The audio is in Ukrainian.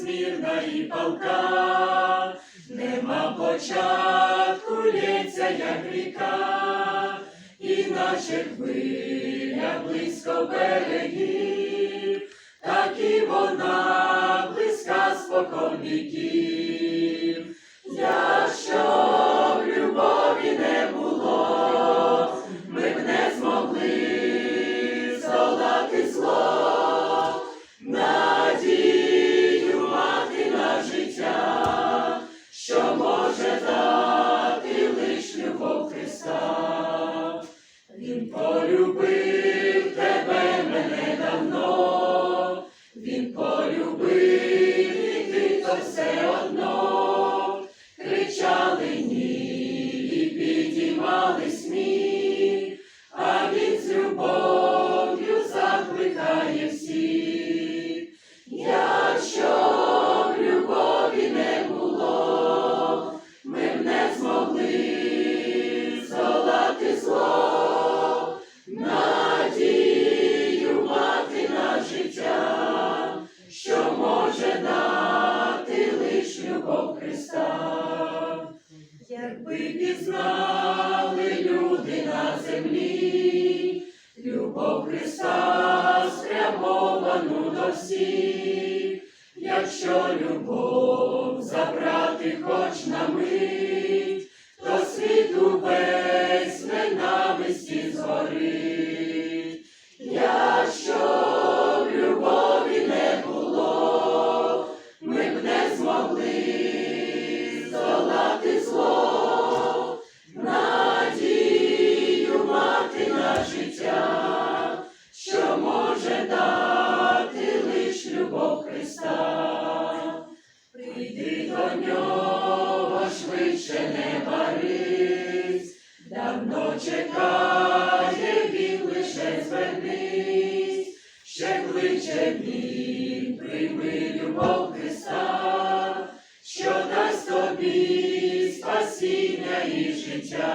безмірна і палка, нема початку, лється, як ріка, і наче хвиля близько берегів, так і вона близька спокон. Все одно, кричали ні Якби пізнали люди на землі, любов Христа спрямовану до всіх, якщо любов забрати хоч на мить, швидше не борись, давно чекає він лише звернись, ще кличе він, прийми любов Христа, що дасть тобі спасіння і життя.